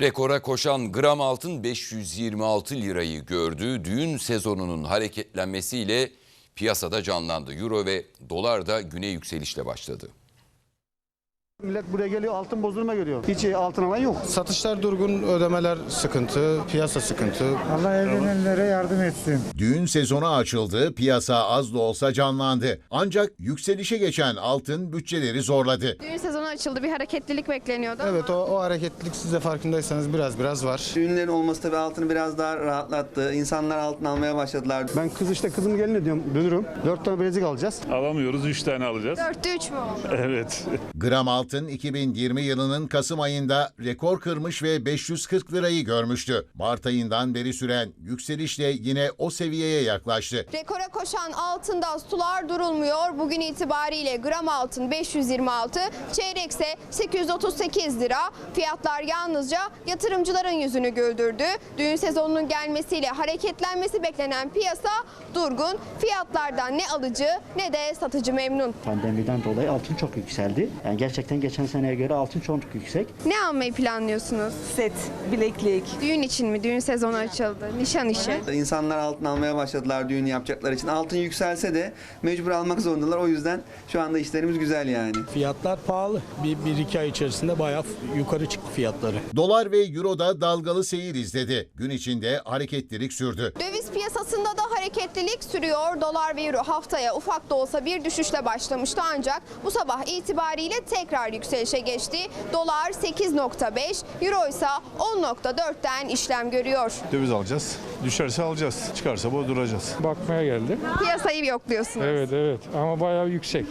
Rekora koşan gram altın 526 lirayı gördü. Düğün sezonunun hareketlenmesiyle piyasada canlandı. Euro ve dolar da güne yükselişle başladı. Millet buraya geliyor altın bozulma görüyor. Hiç altın alan yok. Satışlar durgun, ödemeler sıkıntı, piyasa sıkıntı. Allah evlenenlere yardım etsin. Düğün sezonu açıldı, piyasa az da olsa canlandı. Ancak yükselişe geçen altın bütçeleri zorladı. Düğün sezonu açıldı. Bir hareketlilik bekleniyordu Evet o, o hareketlilik siz de farkındaysanız biraz biraz var. Düğünlerin olması tabii altını biraz daha rahatlattı. İnsanlar altın almaya başladılar. Ben kız işte kızım gelin ediyorum dönürüm. Dört tane bilezik alacağız. Alamıyoruz 3 tane alacağız. dörtte üç mü oldu? Evet. Gram altın 2020 yılının Kasım ayında rekor kırmış ve 540 lirayı görmüştü. Mart ayından beri süren yükselişle yine o seviyeye yaklaştı. Rekora koşan altında sular durulmuyor. Bugün itibariyle gram altın 526, çeyrekse 838 lira. Fiyatlar yalnızca yatırımcıların yüzünü güldürdü. Düğün sezonunun gelmesiyle hareketlenmesi beklenen piyasa durgun. Fiyatlardan ne alıcı ne de satıcı memnun. Pandemiden dolayı altın çok yükseldi. Yani gerçekten geçen seneye göre altın çok yüksek. Ne almayı planlıyorsunuz? set, bileklik. Düğün için mi? Düğün sezonu açıldı. Nişan işi. İnsanlar altın almaya başladılar düğün yapacakları için. Altın yükselse de mecbur almak zorundalar. O yüzden şu anda işlerimiz güzel yani. Fiyatlar pahalı. Bir, bir iki ay içerisinde bayağı yukarı çıktı fiyatları. Dolar ve euro da dalgalı seyir izledi. Gün içinde hareketlilik sürdü. Döviz piyasasında da hareketlilik sürüyor. Dolar ve euro haftaya ufak da olsa bir düşüşle başlamıştı ancak bu sabah itibariyle tekrar yükselişe geçti. Dolar 8.5, euro ise 10.4'ten işlem görüyor. Döviz alacağız. Düşerse alacağız. Çıkarsa bozduracağız. Bakmaya geldim. Piyasayı yokluyorsunuz. Evet evet ama bayağı yüksek.